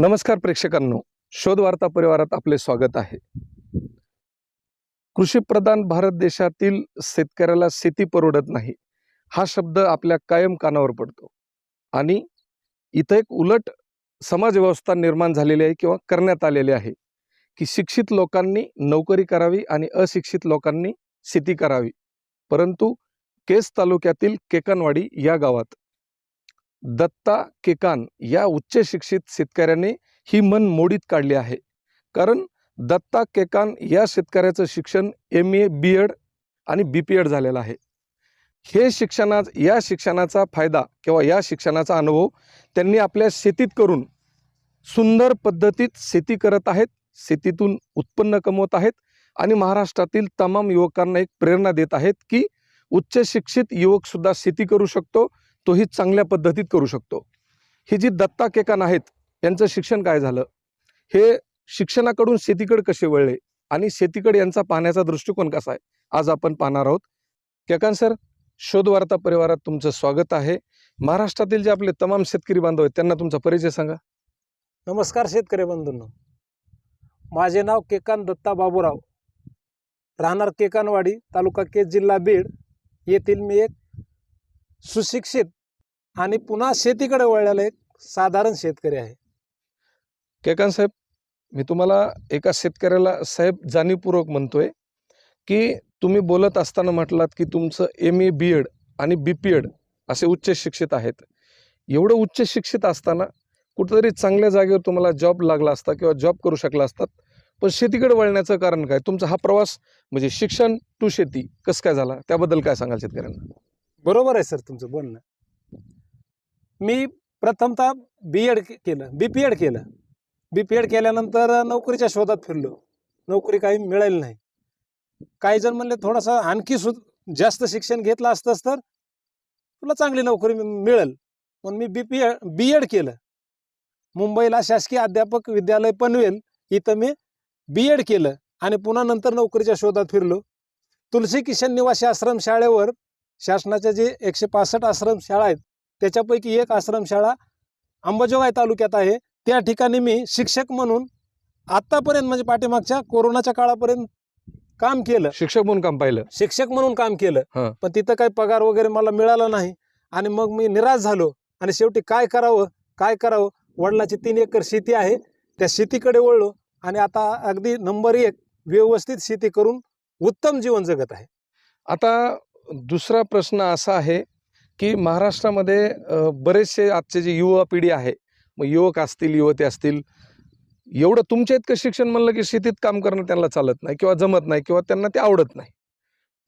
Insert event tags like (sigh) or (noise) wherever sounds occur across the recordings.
नमस्कार प्रेक्षकांनो. शोधवार्ता परिवारात आपले स्वागत आहे. कृषीप्रधान भारत देशातील शेतकऱ्याला शेती परवडत नाही हा शब्द आपल्या कायम कानावर पडतो. आणि इथं एक उलट समाजव्यवस्था निर्माण झालेली आहे किंवा करण्यात आलेली आहे की शिक्षित लोकांनी नोकरी करावी आणि अशिक्षित लोकांनी शेती करावी. परंतु केस तालुक्यातील केकनवाडी या गावात दत्ता केकान या उच्च शिक्षित शेतकऱ्याने ही मन मोडीत काढली आहे. कारण दत्ता केकान या शेतकऱ्याचं शिक्षण एम ए बी एड आणि बी पी एड झालेलं आहे. हे शिक्षणा या शिक्षणाचा फायदा किंवा या शिक्षणाचा अनुभव त्यांनी आपल्या शेतीत करून सुंदर पद्धतीत शेती करत आहेत शेतीतून उत्पन्न कमवत आहेत आणि महाराष्ट्रातील तमाम युवकांना एक प्रेरणा देत आहेत की उच्च शिक्षित युवकसुद्धा शेती करू शकतो तोही चांगल्या पद्धतीत करू शकतो. ही जी दत्ता केकान आहेत यांचं शिक्षण काय झालं? हे शिक्षणाकडून शेतीकडे कसे वळले? आणि शेतीकडे यांचा पाहण्याचा दृष्टिकोन कसा आहे? आज आपण पाहणार आहोत. केकान सर शोधवार्ता परिवारात तुमचं स्वागत आहे. महाराष्ट्रातील जे आपले तमाम शेतकरी बांधव आहेत त्यांना तुमचा परिचय सांगा. नमस्कार शेतकरी बंधूंनो. माझे नाव केकान दत्ता बाबूराव. राहणार केकानवाडी तालुका केज जिल्हा बीड. येथील मी एक सुशिक्षित आणि पुन्हा शेतीकडे वळलेला एक साधारण शेतकरी आहे. केकान साहेब मी तुम्हाला एका शेतकऱ्याला साहेब जाणीवपूर्वक म्हणतोय की तुम्ही बोलत असताना म्हटलात की तुमचं एम ए बी एड आणि बी पी एड असे उच्च शिक्षित आहेत. एवढं उच्च शिक्षित असताना कुठेतरी चांगल्या जागेवर तुम्हाला जॉब लागला असता किंवा जॉब करू शकला असतात पण शेतीकडे वळण्याचं कारण काय? तुमचा हा प्रवास म्हणजे शिक्षण टू शेती कसं काय झाला? त्याबद्दल काय सांगाल शेतकऱ्यांना? बरोबर आहे सर तुमचं बोलणं. मी प्रथमतः बी एड केलं बी पी एड केलं. बी पी एड केल्यानंतर नोकरीच्या शोधात फिरलो. नोकरी काही मिळाली नाही. काही जण म्हणले थोडासा आणखी सु जास्त शिक्षण घेतलं असतंच तर तुला चांगली नोकरी मिळेल. म्हणून मी B P Ed B Ed केलं. मुंबईला शासकीय अध्यापक विद्यालय पनवेल इथं मी बी एड केलं आणि पुन्हा नंतर नोकरीच्या शोधात फिरलो. तुलसी किशन निवासी आश्रम शाळेवर शासनाच्या जे एकशे पासष्ट आश्रम शाळा आहेत त्याच्यापैकी एक आश्रमशाळा अंबाजोगाई तालुक्यात आहे. त्या ठिकाणी मी शिक्षक म्हणून आत्तापर्यंत म्हणजे पाठीमागच्या कोरोनाच्या काळापर्यंत काम केलं. शिक्षक म्हणून काम पाहिलं. शिक्षक म्हणून काम केलं. पण तिथं काही पगार वगैरे मला मिळाला नाही आणि मग मी निराश झालो. आणि शेवटी काय करावं? काय करावं? वडिलाची तीन एकर शेती आहे. त्या शेतीकडे वळलो आणि आता अगदी नंबर एक व्यवस्थित शेती करून उत्तम जीवन जगत आहे. आता दुसरा प्रश्न असा आहे की महाराष्ट्रामध्ये बरेचसे आजचे जे युवा पिढी आहे मग युवक असतील युवती असतील एवढं तुमच्या इतकं शिक्षण म्हणलं की शेतीत काम करणं त्यांना चालत नाही किंवा जमत नाही किंवा त्यांना ते आवडत नाही.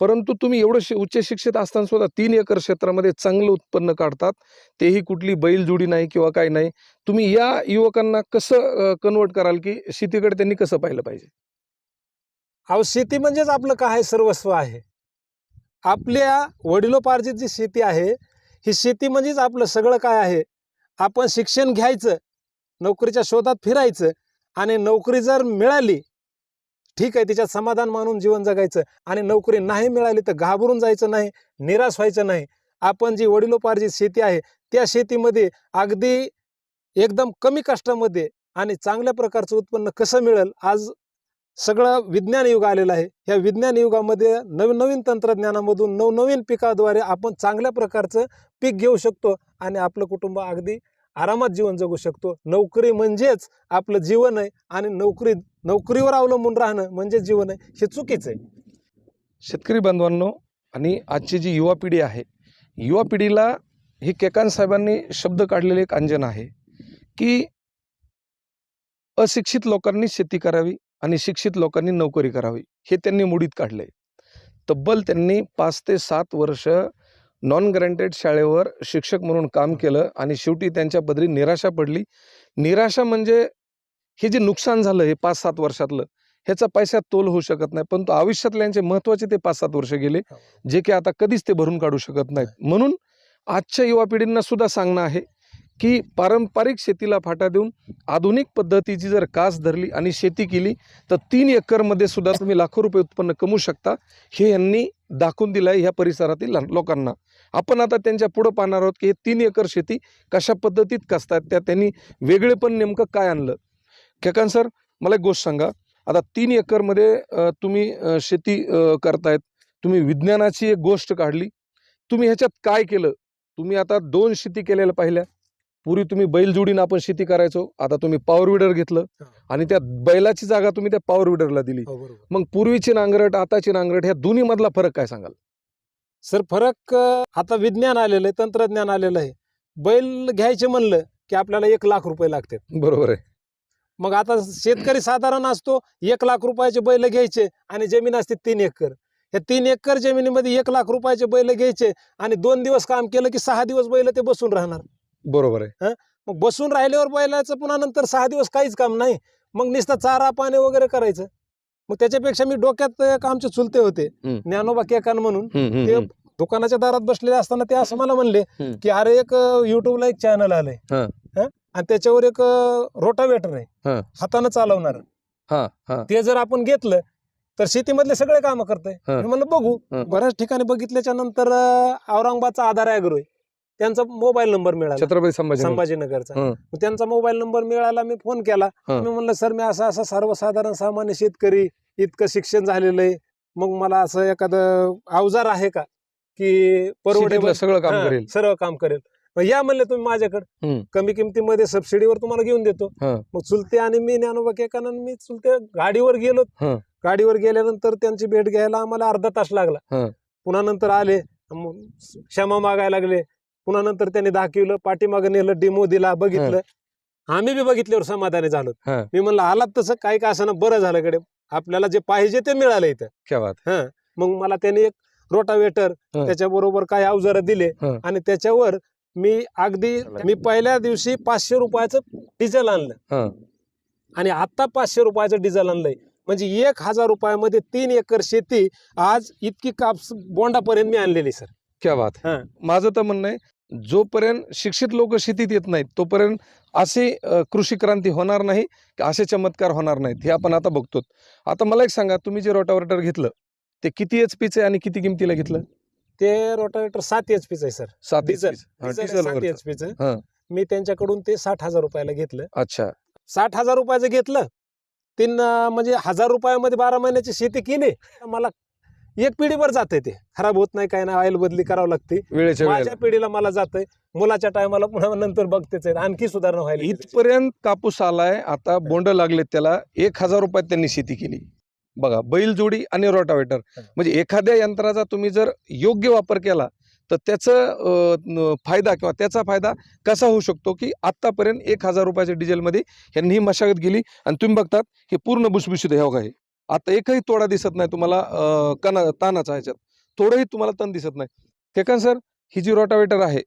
परंतु तुम्ही एवढं शि उच्च शिक्षित असताना सुद्धा तीन एकर क्षेत्रामध्ये चांगलं उत्पन्न काढतात तेही कुठली बैलजोडी नाही किंवा काही नाही. तुम्ही या युवकांना कसं कन्वर्ट कराल की शेतीकडे त्यांनी कसं पाहिलं पाहिजे? अहो शेती म्हणजेच आपलं काय सर्वस्व आहे. आपल्या वडिलोपार्जित जी शेती आहे ही शेती म्हणजेच आपलं सगळं काय आहे? आपण शिक्षण घ्यायचं नोकरीच्या शोधात फिरायचं आणि नोकरी जर मिळाली ठीक आहे तिच्यात समाधान मानून जीवन जगायचं आणि नोकरी नाही मिळाली तर घाबरून जायचं नाही निराश व्हायचं नाही. आपण जी वडिलोपार्जित शेती आहे त्या शेतीमध्ये अगदी एकदम कमी कष्टामध्ये आणि चांगल्या प्रकारचं उत्पन्न कसं मिळेल? आज सगळं विज्ञान युग आलेलं आहे. या विज्ञान युगामध्ये नवीन नवीन तंत्रज्ञानामधून नवनवीन पिकाद्वारे आपण चांगल्या प्रकारचं पीक घेऊ शकतो आणि आपलं कुटुंब अगदी आरामात जीवन जगू शकतो. नोकरी म्हणजेच आपलं जीवन आहे आणि नोकरी नोकरीवर अवलंबून राहणं म्हणजे जीवन आहे हे चुकीचं आहे. शेतकरी बांधवांनो आणि आजची जी युवा पिढी आहे युवा पिढीला हे केकान साहेबांनी शब्द काढलेले एक अंजन आहे की अशिक्षित लोकांनी शेती करावी आणि शिक्षित लोकांनी नोकरी करावी हे त्यांनी मुडीत काढलंय. तब्बल त्यांनी पाच ते सात वर्ष नॉन ग्रँटेड शाळेवर शिक्षक म्हणून काम केलं आणि शेवटी त्यांच्या पदरी निराशा पडली. निराशा म्हणजे हे जे नुकसान झालं हे पाच सात वर्षातलं ह्याचा पैशात तोल होऊ शकत नाही पण तो आयुष्यातले यांचे महत्त्वाचे ते पाच सात वर्ष गेले जे की आता कधीच ते भरून काढू शकत नाहीत. म्हणून आजच्या युवा पिढींना सुद्धा सांगणं आहे की पारंपरिक शेतीला फाटा देऊन आधुनिक पद्धतीची जर कास धरली आणि शेती केली तर तीन एकरमध्ये सुद्धा तुम्ही लाखो रुपये उत्पन्न कमवू शकता. हे यांनी दाखवून दिलं आहे ह्या परिसरातील लोकांना. आपण आता त्यांच्या पुढं पाहणार आहोत की हे तीन एकर शेती कशा पद्धतीत कसतात त्या त्यांनी वेगळेपण नेमकं काय आणलं. केकान सर मला एक गोष्ट सांगा. आता तीन एकरमध्ये तुम्ही शेती करतायत तुम्ही विज्ञानाची एक गोष्ट काढली. तुम्ही ह्याच्यात काय केलं? तुम्ही आता दोन शेती केलेल्या पाहिल्या. पूर्वी तुम्ही बैलजोडीनं आपण शेती करायचो आता तुम्ही पॉवर विडर घेतलं. आणि त्या बैलाची जागा तुम्ही त्या पॉवर विडरला दिली. हो मग पूर्वीची नांगरट आताची नांगरट ह्या दोन्ही मधला फरक काय सांगाल? सर फरक आता विज्ञान आलेलं आहे तंत्रज्ञान आलेलं आहे. बैल घ्यायचे म्हणलं की आपल्याला एक लाख रुपये लागतात. बरोबर आहे. मग आता शेतकरी साधारण असतो एक लाख रुपयाचे बैल घ्यायचे आणि जमीन असते तीन एकर. या तीन एकर जमिनीमध्ये एक लाख रुपयाचे बैल घ्यायचे आणि दोन दिवस काम केलं की सहा दिवस बैल ते बसून राहणार. बरोबर आहे मग बसून राहिल्यावर बैलाचं पुन्हा नंतर सहा दिवस काहीच काम नाही मग नुसतं चारा पाणी वगैरे करायचं मग त्याच्यापेक्षा मी डोक्यात एक आमचे चुलते होते हम्म. ज्ञानोबा केकान म्हणून हम्म, हम्म, ते हम्म. दुकानाच्या दारात बसलेले असताना ते असं मला म्हणले हम्म. की अरे एक युट्यूबला एक चॅनल आलंय हा. हं? आणि त्याच्यावर एक रोटावेटर आहे हा. हातानं चालवणार हा हा ते जर आपण घेतलं तर शेतीमधले सगळे कामं करतंय हा. मी म्हणलं बघू हा. बऱ्याच ठिकाणी बघितल्याच्या नंतर अं, औरंगाबादचा आधार ॲग्रो आहे त्यांचा मोबाईल नंबर मिळाला. छत्रपती संभाजी संभाजीनगरचा. त्यांचा मोबाईल नंबर मिळाला मी फोन केला. मी म्हणलं सर मी असं असं सर्वसाधारण सामान्य शेतकरी इतकं शिक्षण झालेलं आहे. मग मला असं एखादं अवजार आहे का की परवडेबल सगळं काम करेल. सर्व काम करेल. मग या म्हणले तुम्ही माझ्याकडे. कमी किमतीमध्ये सबसिडीवर तुम्हाला घेऊन देतो. मग चुलते आणि मी ज्ञानोबा केकानंद मी चुलते गाडीवर गेलो. गाडीवर गेल्यानंतर त्यांची भेट घ्यायला आम्हाला अर्धा तास लागला. पुन्हा नंतर आले. क्षमा मागायला लागले. पुन्हा नंतर त्यांनी दाखवलं पाठीमागं नेलं डेमो दिला बघितलं. आम्ही बी बघितल्यावर समाधानी झालो. हा. मी म्हणलं आलात तसं काय का असं बरं झालं कडे आपल्याला जे पाहिजे ते मिळालं इथं. क्या बात. हा. मग मला त्यांनी एक रोटावेटर हा. त्याच्याबरोबर काही अवजारं दिले हा. आणि त्याच्यावर मी अगदी मी पहिल्या दिवशी पाचशे रुपयाचं डिझेल हा. आणलं आणि आता पाचशे रुपयाचं डिझेल आणलंय. म्हणजे एक हजार रुपयामध्ये तीन एकर शेती आज इतकी कापस बोंडापर्यंत मी आणलेली सर. क्या बात हा. माझं तर म्हणणं आहे जोपर्यंत शिक्षित लोक शेतीत येत नाहीत तोपर्यंत अशी अ, कृषी क्रांती होणार नाही की असे चमत्कार होणार नाहीत हे आपण आता बघतो आता मला एक सांगा तुम्ही जे रोटावेटर घेतलं ते किती एच पीचं आहे आणि किती किमतीला घेतलं ते रोटावेटर सात एच पीचं आहे सर सात डिझेल. HP चं. हा, डिझेल डिझेल सात. एच पीचं हा. मी त्यांच्याकडून ते साठ हजार रुपयाला घेतलं अच्छा साठ हजार रुपयाचं घेतलं तीन अं, म्हणजे हजार रुपयामध्ये बारा महिन्याची शेती केली मला एक पिढीभर जाते ते. खराब होत नाही काय नाही ऑइल बदली करावं लागते. वेळेच्या माझ्या वेळेला पिढीला मला जातंय. मुलाच्या टायमाला पुन्हा नंतर बघतेच आहे आणखी सुधारणा व्हायला. इथपर्यंत कापूस आलाय आता बोंड लागलेत त्याला. एक हजार रुपयात त्यांनी शेती केली. बघा बैलजोडी आणि रोटावेटर. म्हणजे एखाद्या यंत्राचा तुम्ही जर योग्य वापर केला तर त्याचं न- फायदा किंवा त्याचा फायदा कसा होऊ शकतो की आत्तापर्यंत एक हजार रुपयाच्या डिझेलमध्ये ह्यांनी ही मशागत गेली आणि तुम्ही बघतात हे पूर्ण भुसभुशीत आहे हो हे? आता एकही तोडा दिसत नाही तुम्हाला कणा तानाचा ह्याच्यात थोडंही तुम्हाला तण दिसत नाही केकन सर ही जी रोटावेटर आहे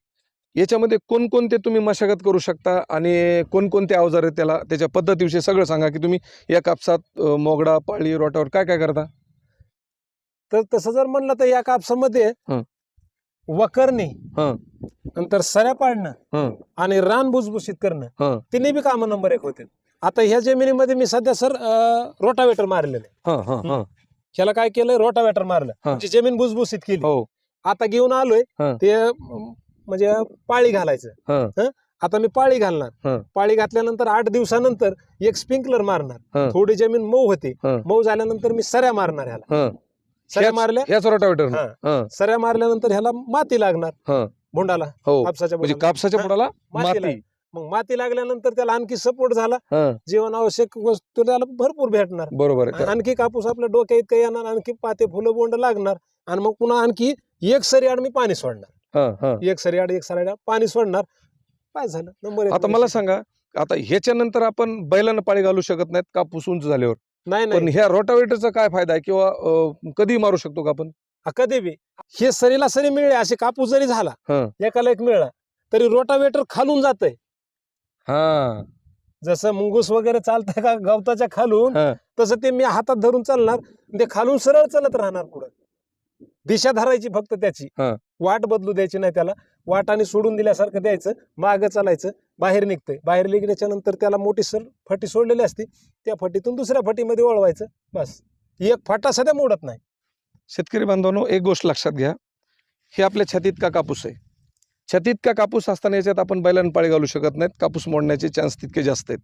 याच्यामध्ये कोणकोणते तुम्ही मशागत करू शकता आणि कोणकोणते अवजार आहेत त्याला त्याच्या पद्धतीविषयी सगळं सांगा की तुम्ही या कापसात मोगडा पाळी रोटावर काय काय करता तर तसं जर म्हणलं तर या कापसामध्ये. वकरणी. नंतर सऱ्या पाडणं. आणि रान भुसभुशीत करणं. तिन्ही बी कामं नंबर एक होते आता ह्या जमिनीमध्ये मी सध्या सर रोटावेटर मारलेले हां हां हां. ह्याला काय केलं रोटावेटर मारलं. हा. म्हणजे जमीन भुसभुशीत केली. हो. आता घेऊन आलोय हा. ते अं, म्हणजे पाळी घालायचं. हां. हं? आता मी पाळी घालणार. हा. पाळी घातल्यानंतर आठ दिवसानंतर एक स्प्रिंकलर मारणार. हा. थोडी जमीन मऊ होती. हा. मऊ झाल्यानंतर मी सऱ्या मारणार ह्याला. हां. सऱ्या मारल्या? याच रोटावेटर हा. हां. सऱ्या मारल्यानंतर ह्याला माती लागणार. हां. भोंडाला हो. कापसाच्या म्हणजे बोंडाला. कापसाच्या हा. बुडाला माती. मग माती लागल्यानंतर त्याला आणखी सपोर्ट झाला. हां. जीवनावश्यक वस्तू त्याला भरपूर भेटणार. बरोबर आहे. आणखी कापूस आपल्या डोक्या इतकं येणार आणखी पाते फुलं बोंड लागणार. आणि मग पुन्हा आणखी एक सरी आड मी पाणी सोडणार. हां हां. एक सरी आड एक सरी आड पाणी सोडणार. काय झालं? नंबर एक आता मला सांगा. आता ह्याच्यानंतर आपण बैलांना पाळी घालू शकत नाहीत कापूस उंच झाल्यावर? नाही पण नाही. ह्या रोटावेटरचा काय फायदा आहे? किंवा अ, कधी मारू शकतो का आपण? हा, कधी बी. हे सरीला सरी मिळले असे कापूस जरी झाला हा. एकाला एक मिळाला तरी रोटावेटर खालून जातंय. हा. जसं मुंगूस वगैरे चालतंय का गवताच्या खालून हा. तसं ते मी हातात धरून चालणार. ते खालून सरळ चालत राहणार पुढे. दिशा धरायची फक्त त्याची. हा. वाट बदलू द्यायची नाही त्याला. वाट आणि सोडून दिल्यासारखं द्यायचं मागं चालायचं बाहेर निघतंय. बाहेर निघण्याच्या नंतर त्याला मोठी सर फटी सोडलेली असते. त्या फटीतून दुसऱ्या फटीमध्ये वळवायचं. बस. एक फाटा सध्या मोडत नाही. शेतकरी बांधवांनो एक गोष्ट लक्षात घ्या. हे आपल्या छातीत का कापूस आहे? छातीत का कापूस असताना याच्यात आपण बैलांना पाळी घालू शकत नाहीत. कापूस मोडण्याचे चान्स तितके जास्त आहेत.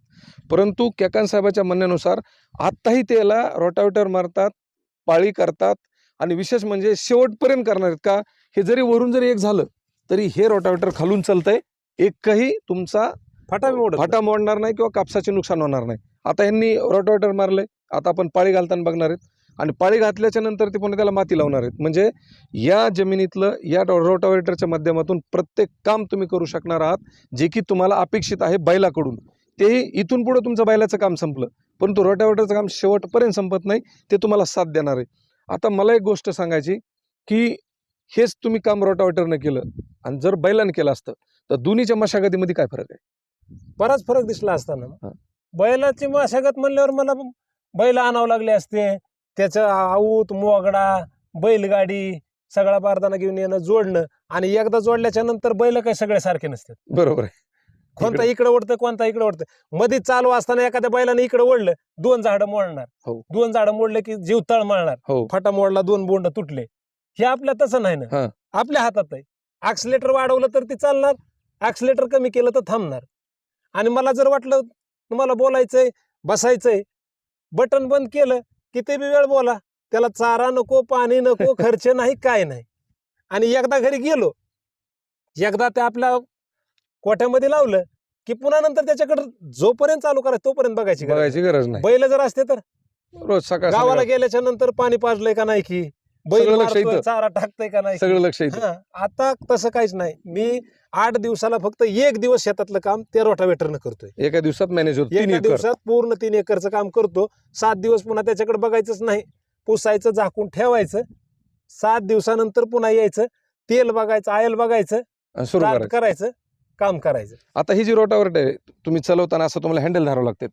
परंतु केकान साहेबाच्या म्हणण्यानुसार आत्ताही त्याला रोटावेटर मारतात पाळी करतात आणि विशेष म्हणजे शेवटपर्यंत करणार आहेत का? हे जरी वरून जरी एक झालं तरी हे रोटावेटर खालून चालतंय. एकही तुमचा फटाफट मोडत फाटा मोडणार नाही किंवा कापसाचे नुकसान होणार नाही. आता यांनी रोटावेटर मारले आता आपण पाळी घालताना बघणार आहेत. आणि पाळी घातल्याच्या नंतर ते पुन्हा त्याला माती लावणार आहेत. म्हणजे या जमिनीतलं या रोटावेटरच्या माध्यमातून प्रत्येक काम तुम्ही करू शकणार आहात जे की तुम्हाला अपेक्षित आहे बैलाकडून. तेही इथून पुढे तुमचं बैलाचं काम संपलं. परंतु रोटावेटरचं काम शेवटपर्यंत संपत नाही ते तुम्हाला साथ देणार आहे. आता मला एक गोष्ट सांगायची की हेच तुम्ही काम रोटावेटरनं केलं आणि जर बैलानं केलं असतं तर दोन्हीच्या मशागतीमध्ये काय फरक आहे? बराच फरक दिसला असताना. बैलाची मशागत म्हणल्यावर मला बैल आणावं लागले असते त्याचं आऊत मोगडा बैलगाडी सगळा बारदाना घेऊन येणं जोडणं आणि एकदा जोडल्याच्या नंतर बैल काही सगळे सारखे नसतात. बरोबर आहे. कोणता इकडे ओढतं कोणता इकडे ओढतं. मध्ये चालू असताना एखाद्या बैलाने इकडे ओढलं दोन झाडं मोडणार. हो. दोन झाडं मोडले की जीव तळ मारणार हो. फाटा मोडला दोन बोंड तुटले. हे आपल्या तसं नाही हा. ना आपल्या हातात आहे. ऍक्सिलेटर वाढवलं तर ते चालणार ऍक्सिलेटर कमी केलं तर थांबणार. आणि मला जर वाटलं तुम्हाला बोलायचंय बसायचंय बटन बंद केलं किती बी वेळ बोला त्याला चारा नको पाणी नको (laughs) खर्च नाही काय नाही. आणि एकदा घरी गेलो एकदा ते आपल्या कोठ्यामध्ये लावलं की पुन्हा नंतर त्याच्याकडे जोपर्यंत चालू करायचं तोपर्यंत बघायची गरज बघायची गरज नाही. बैल जर असते तर? रोज सकाळ गावाला गेल्याच्यानंतर पाणी पाजलंय का नाही की? बैल सगळं लक्ष मारतोय. चारा टाकतोय का नाही? सगळं लक्ष हा, आता तसं काहीच नाही. मी आठ दिवसाला फक्त एक दिवस शेतातलं काम ते रोटावेटरनं करतोय. एका दिवसात मॅनेज होत तीन एका एकर. दिवसात पूर्ण तीन एकरचं काम करतो. सात दिवस पुन्हा त्याच्याकडे बघायचंच नाही. पुसायचं झाकून ठेवायचं. सात दिवसानंतर पुन्हा यायचं. तेल बघायचं आयल बघायचं. सुरू करायचं. काम करायचं. आता ही जी रोटावर आहे तुम्ही चालवताना असं तुम्हाला हँडल धरावं लागते.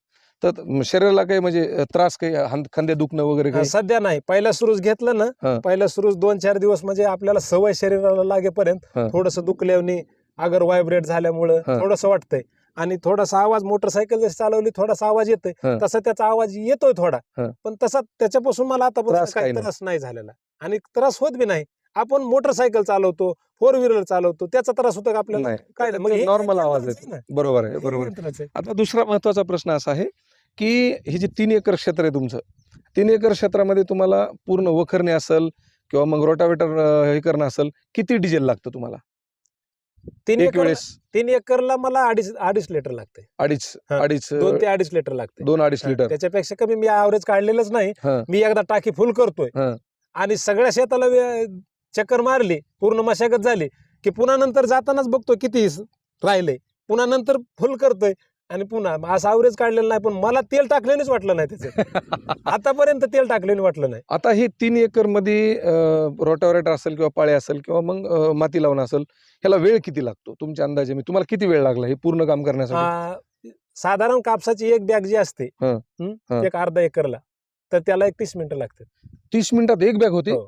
तर शरीराला काही म्हणजे त्रास काही खांदे दुखणं वगैरे काही सध्या नाही पहिल्या सुरूच घेतलं. ना पहिल्या सुरूच दोन चार दिवस म्हणजे आपल्याला सवय शरीराला लागेपर्यंत. थोडस दुखल्याने अगर व्हायब्रेट झाल्यामुळं. थोडस वाटतंय आणि थोडासा आवाज मोटरसायकल जशी चालवली थोडासा आवाज येतोय. तसा त्याचा आवाज येतोय थोडा. पण तसा त्याच्यापासून मला आतापर्यंत काही. त्रास नाही झालेला आणि त्रास होत बी नाही आपण मोटरसायकल चालवतो फोर व्हीलर चालवतो त्याचा त्रास होतो का आपल्याला काय नॉर्मल आवाज आहे ना. बरोबर आहे बरोबर. आता दुसरा महत्त्वाचा प्रश्न असा आहे की हे जे तीन एकर क्षेत्र आहे तुमचं तीन एकर क्षेत्रामध्ये तुम्हाला पूर्ण वखरणे असेल किंवा मग रोटावेटर हे करणं असेल किती डिझेल लागतं तुम्हाला? तीन एक एकर वेळेस. तीन एकरला मला अडीच अडीच लिटर लागते अडीच. अडीच दोन ते अडीच लिटर लागते दोन अडीच लिटर. त्याच्यापेक्षा कमी मी ॲव्हरेज काढलेलंच नाही. हा. मी एकदा टाकी फुल करतोय. हा. आणि सगळ्या शेताला वे- चक्कर मारली पूर्ण मशागत झाली की पुन्हा नंतर जातानाच बघतोय किती स- राहिलंय. पुन्हा नंतर फुल करतोय. आणि पुन्हा असं ॲव्हरेज काढलेलं नाही पण मला तेल टाकलेलंच वाटलं नाही त्याचं. (laughs) आतापर्यंत तेल टाकलेलं वाटलं नाही. आता हे तीन एकरमध्ये रोटावेटर असेल किंवा पाळे असेल किंवा मग माती लावणं असेल ह्याला वेळ किती लागतो तुमच्या अंदाजे? मी तुम्हाला किती वेळ लागला हे पूर्ण काम करण्यासाठी? साधारण कापसाची एक बॅग जी असते. एक अर्धा एकरला तर त्याला एक तीस मिनिटं लागतात. तीस मिनिटात एक बॅग होते? हो.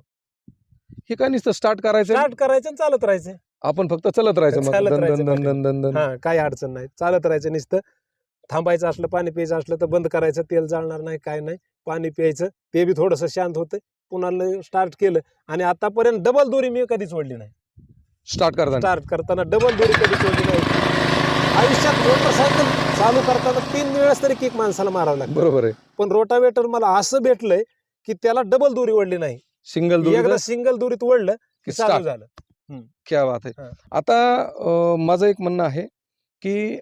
हे काय नुसतं स्टार्ट करायचं? स्टार्ट करायचं आणि चालत राहायचं. आपण फक्त चलत राहायचं मग. चालत दन राहायचं दन दन दन दन. हा काही अडचण नाही. चालत राहायचं नुसतं. थांबायचं असलं पाणी प्यायचं असलं तर बंद करायचं तेल जाळणार नाही काय नाही. पाणी प्यायचं ते बी थोडंसं शांत होतं. पुन्हा स्टार्ट केलं आणि आतापर्यंत डबल दोरी मी कधीच ओढली नाही. स्टार्ट करताना. स्टार्ट करताना डबल दोरी कधीच ओढली नाही. आयुष्यात मोटरसायकल चालू करताना तीन वेळेस तरी किक माणसाला मारावं लागतं. बरोबर आहे. पण रोटावेटर मला असं भेटलंय की त्याला डबल दोरी ओढली नाही. सिंगल एकदा सिंगल दोरीत ओढलं की चालू स्टार्ट झालं. क्या बात आहे हा. आता माझं एक म्हणणं आहे की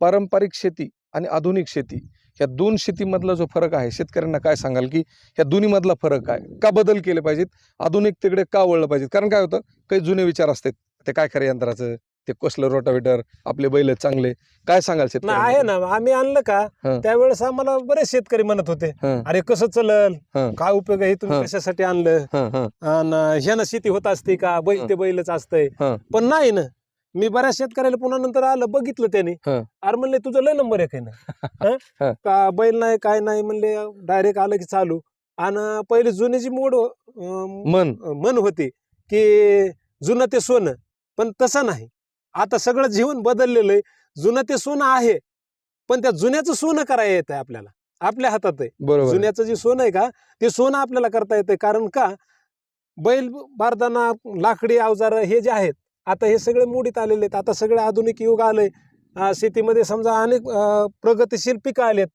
पारंपरिक शेती आणि आधुनिक शेती ह्या दोन शेतीमधला जो फरक आहे शेतकऱ्यांना काय सांगाल की ह्या दोन्ही मधला फरक काय? का बदल केले पाहिजेत? आधुनिकतेकडे का वळलं पाहिजे कारण काय होतं काही जुने विचार असतात ते काय खरं यंत्राचं? ते कसलं रोटावेटर आपले बैल चांगले काय सांगाल नाही शेतकऱ्यांना आहे ना आम्ही आणलं का हा. त्यावेळेस आम्हाला बरेच शेतकरी म्हणत होते. अरे कसं चलल. काय उपयोग आहे तुम्ही हा. कशासाठी आणलं हं, हं, आणि ह्यानं शेती होत असते का बैल. ते बैलच असतंय हा. पण नाही ना मी बऱ्याच शेतकऱ्याला पुन्हा नंतर आलं बघितलं त्याने हा. अरे म्हणले तुझं लय नंबर एक आहे ना (laughs) हा. हं? का बैल नाही काय नाही म्हणले डायरेक्ट आलं की चालू आणि पहिली जुनी जी मोड अं, मन मन होती की जुनं ते सोनं पण तसं नाही आता सगळं जीवन बदललेलं आहे. जुनं ते सोनं आहे पण त्या जुन्याचं सोनं करायला येत आहे आपल्याला. आपल्या हातात आहे. बरोबर. जुन्याचं जे सोनं आहे का ते सोनं आपल्याला करता येतंय. कारण का? बैल बारदाना लाकडी अवजार हे जे आहेत आता हे सगळे मोडीत आलेले आहेत. आता सगळे आधुनिक युग आलंय. अं, शेतीमध्ये समजा अनेक अं, प्रगतिशील पिकं आलेत.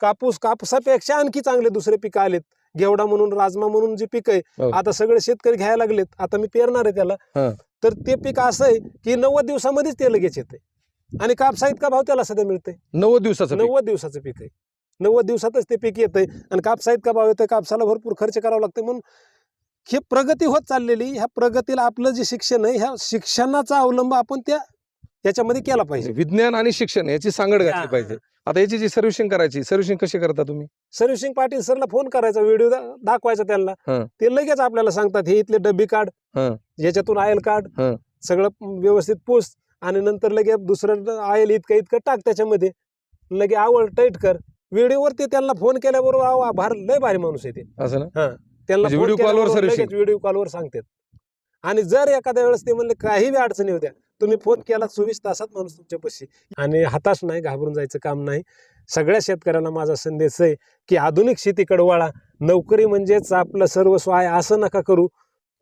कापूस कापसापेक्षा आणखी चांगले दुसरे पिकं आलेत. घेवडा म्हणून राजमा म्हणून जे पीक आहे हो. आता सगळे शेतकरी घ्यायला लागलेत. आता मी पेरणार आहे त्याला. हा. तर ते पीक असं आहे की नव्वद दिवसामध्येच ते लगेच येते आणि कापसा इतका भाव त्याला सध्या मिळते नव्वद दिवसाचं पीक. नव्वद दिवसाचं पीक आहे. नव्वद दिवसातच ते पीक येतंय आणि कापसा इतका भाव येतोय. कापसाला भरपूर खर्च करावा लागतो म्हणून ही प्रगती होत चाललेली ह्या प्रगतीला आपलं जे शिक्षण आहे ह्या शिक्षणाचा अवलंब आपण त्या याच्यामध्ये केला पाहिजे विज्ञान आणि शिक्षण याची सांगड घातली. पाहिजे आता याची जी सर्व्हिसिंग करायची सर्व्हिसिंग कशी करता तुम्ही सर्व्हिसिंग पाटील सरला फोन करायचा व्हिडिओ दाखवायचा त्यांना. ते लगेच आपल्याला सांगतात हे इथले डब्बी हा. याच्यातून आयल हा. सगळं व्यवस्थित पुस आणि नंतर लगे दुसरं आयल इतकं इतकं टाक त्याच्यामध्ये लगे आवड टाईट कर व्हिडिओवरती त्यांना फोन केल्याबरोबर भार लय भारी माणूस आहे ते असं ना त्यांना म्हणजे फोन video call वर केल्याबरोबर servicing. लगेच व्हिडिओ कॉलवर सांगतात आणि जर एखाद्या वेळेस ते म्हणले काही अडचणी होत्या तुम्ही फोन केला चोवीस तासात माणूस तुमच्यापाशी आणि हताश नाही घाबरून जायचं काम नाही. सगळ्या शेतकऱ्यांना माझा संदेश आहे की आधुनिक शेतीकडे वळा. नोकरी म्हणजेच आपलं सर्वस्व आहे असं नका करू.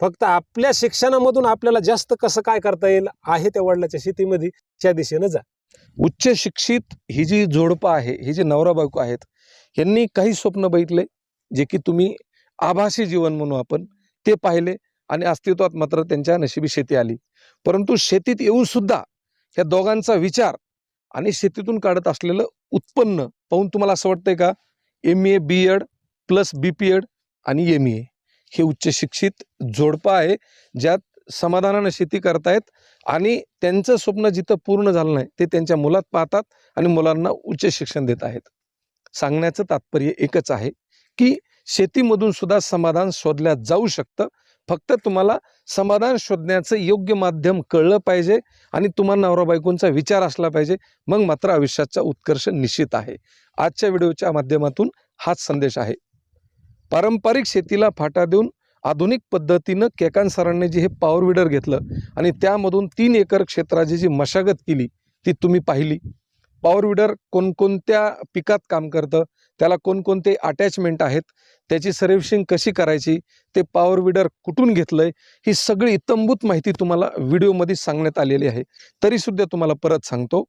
फक्त आपल्या शिक्षणामधून आपल्याला जास्त कसं काय करता येईल आहे त्या वडिलाच्या शेतीमध्ये त्या दिशेनं जा. उच्च शिक्षित ही जी जोडपं आहे ही जी नवरा बायको आहेत यांनी काही स्वप्न बघितले जे की तुम्ही आभासी जीवन म्हणू आपण ते पाहिले आणि अस्तित्वात मात्र त्यांच्या नशिबी शेती आली. परंतु शेतीत येऊन सुद्धा ह्या दोघांचा विचार आणि शेतीतून काढत असलेलं उत्पन्न पाहून तुम्हाला असं वाटतंय का? M A B Ed plus B P Ed आणि एम ए हे उच्च शिक्षित जोडपं आहे ज्यात समाधानानं शेती करतायत आणि त्यांचं स्वप्न जिथं पूर्ण झालं नाही ते त्यांच्या मुलात पाहतात आणि मुलांना उच्च शिक्षण देत आहेत. सांगण्याचं तात्पर्य एकच आहे की शेतीमधून सुद्धा समाधान शोधल्या जाऊ शकतं. फक्त तुम्हाला समाधान शोधण्याचं योग्य माध्यम कळलं पाहिजे आणि तुम्हाला नवरा बायकोंचा विचार असला पाहिजे मग मात्र आयुष्याचा उत्कर्ष निश्चित आहे. आजच्या व्हिडिओच्या माध्यमातून हाच संदेश आहे. पारंपरिक शेतीला फाटा देऊन आधुनिक पद्धतीनं केकान सरांनी जे हे पॉवर विडर घेतलं आणि त्यामधून तीन एकर क्षेत्राची जी मशागत केली ती तुम्ही पाहिली. पॉवर विडर कोणकोणत्या पिकात काम करतं त्याला कोणकोणते अटॅचमेंट आहेत त्याची सर्व्हिसिंग कशी करायची ते पॉवर विडर कुठून घेतलंय ही सगळी इतंभूत माहिती तुम्हाला व्हिडिओमध्ये सांगण्यात आलेली आहे. तरीसुद्धा तुम्हाला परत सांगतो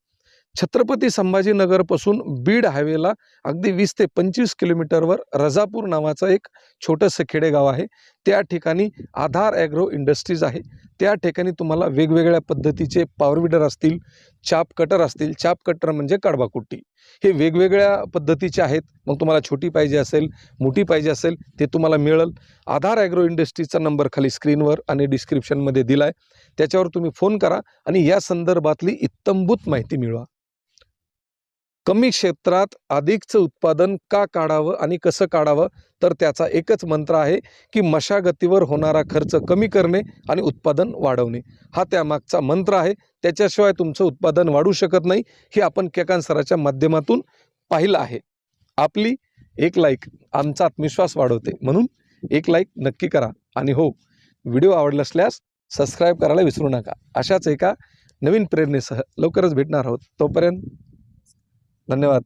छत्रपती संभाजीनगरपासून बीड हायवेला अगदी वीस ते पंचवीस किलोमीटरवर रजापूर नावाचं एक छोटंसं खेडेगाव आहे. त्या ठिकाणी आधार ॲग्रो इंडस्ट्रीज आहे. त्या ठिकाणी तुम्हाला वेगवेगळ्या पद्धतीचे पॉवर विडर असतील चाप कटर असतील. चाप कटर म्हणजे कडबाकुट्टी. हे वेगवेगळ्या पद्धतीचे आहेत. मग तुम्हाला छोटी पाहिजे असेल मोठी पाहिजे असेल ते तुम्हाला मिळेल. आधार ॲग्रो इंडस्ट्रीचा नंबर खाली स्क्रीनवर आणि डिस्क्रिप्शनमध्ये दिला आहे त्याच्यावर तुम्ही फोन करा आणि या संदर्भातली इत्तंभूत माहिती मिळवा. कमी क्षेत्रात अधिकचं उत्पादन का काढावं आणि कसं काढावं? तर त्याचा एकच मंत्र आहे की मशागतीवर होणारा खर्च कमी करणे आणि उत्पादन वाढवणे. हा त्यामागचा मंत्र आहे. त्याच्याशिवाय तुमचं उत्पादन वाढू शकत नाही हे आपण केकान सराच्या माध्यमातून पाहिलं आहे. आपली एक लाईक आमचा आत्मविश्वास वाढवते. म्हणून एक लाईक नक्की करा. आणि हो व्हिडिओ आवडला असल्यास सबस्क्राईब करायला विसरू नका. अशाच एका नवीन प्रेरणेसह लवकरच भेटणार आहोत. तोपर्यंत धन्यवाद.